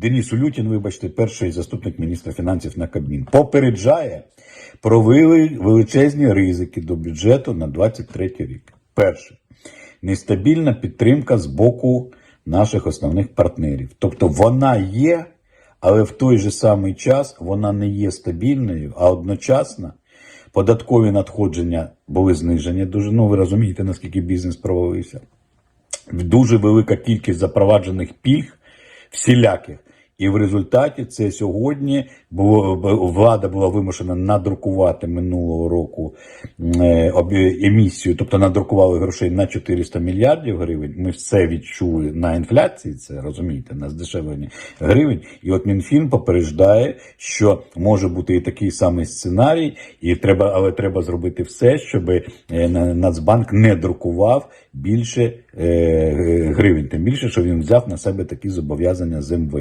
Деніс Улютін, вибачте, перший заступник міністра фінансів на Кабмін, попереджає про величезні ризики до бюджету на 2023 рік. Перше нестабільна підтримка з боку наших основних партнерів. Тобто вона є, але в той же самий час вона не є стабільною, а одночасно податкові надходження були знижені. Дуже ну ви розумієте, наскільки бізнес провалився. Дуже велика кількість запроваджених пільг всіляких. І в результаті це сьогодні було влада була вимушена надрукувати минулого року е, емісію, тобто надрукували грошей на 400 мільярдів гривень. Ми все відчули на інфляції. Це розумієте, на здешевленні гривень. І от Мінфін попереджає, що може бути і такий самий сценарій, і треба, але треба зробити все, щоб е, Нацбанк не друкував більше е, гривень. Тим більше, що він взяв на себе такі зобов'язання з МВФ.